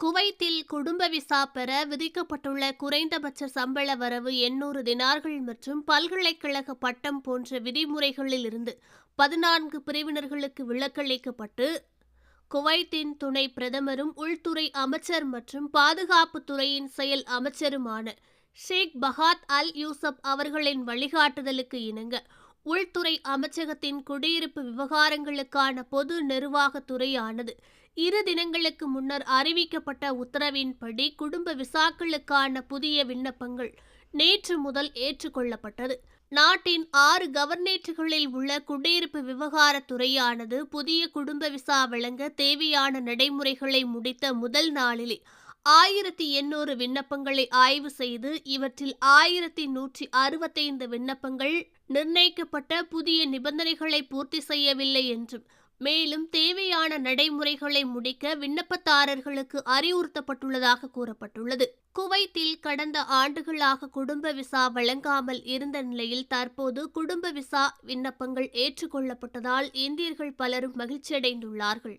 குவைத்தில் குடும்ப விசா பெற விதிக்கப்பட்டுள்ள குறைந்தபட்ச சம்பள வரவு எண்ணூறு தினார்கள் மற்றும் பல்கலைக்கழக பட்டம் போன்ற விதிமுறைகளில் இருந்து பதினான்கு பிரிவினர்களுக்கு விலக்களிக்கப்பட்டு குவைத்தின் துணை பிரதமரும் உள்துறை அமைச்சர் மற்றும் பாதுகாப்புத்துறையின் செயல் அமைச்சருமான ஷேக் பஹாத் அல் யூசப் அவர்களின் வழிகாட்டுதலுக்கு இணங்க உள்துறை அமைச்சகத்தின் குடியிருப்பு விவகாரங்களுக்கான பொது நிர்வாகத்துறையானது இரு தினங்களுக்கு முன்னர் அறிவிக்கப்பட்ட உத்தரவின்படி குடும்ப விசாக்களுக்கான புதிய விண்ணப்பங்கள் நேற்று முதல் ஏற்றுக்கொள்ளப்பட்டது. நாட்டின் ஆறு கவர்னேட்டுகளில் உள்ள குடியிருப்பு விவகாரத்துறையானது புதிய குடும்ப விசா வழங்க தேவையான நடைமுறைகளை முடித்த முதல் நாளிலே ஆயிரத்தி எண்ணூறு விண்ணப்பங்களை ஆய்வு செய்து இவற்றில் ஆயிரத்தி நூற்றி அறுபத்தைந்து விண்ணப்பங்கள் நிர்ணயிக்கப்பட்ட புதிய நிபந்தனைகளை பூர்த்தி செய்யவில்லை என்றும் மேலும் தேவையான நடைமுறைகளை முடிக்க விண்ணப்பதாரர்களுக்கு அறிவுறுத்தப்பட்டுள்ளதாக கூறப்பட்டுள்ளது. குவைத்தில் கடந்த ஆண்டுகளாக குடும்ப விசா வழங்காமல் இருந்த நிலையில் தற்போது குடும்ப விசா விண்ணப்பங்கள் ஏற்றுக்கொள்ளப்பட்டதால் இந்தியர்கள் பலரும் மகிழ்ச்சியடைந்துள்ளார்கள்.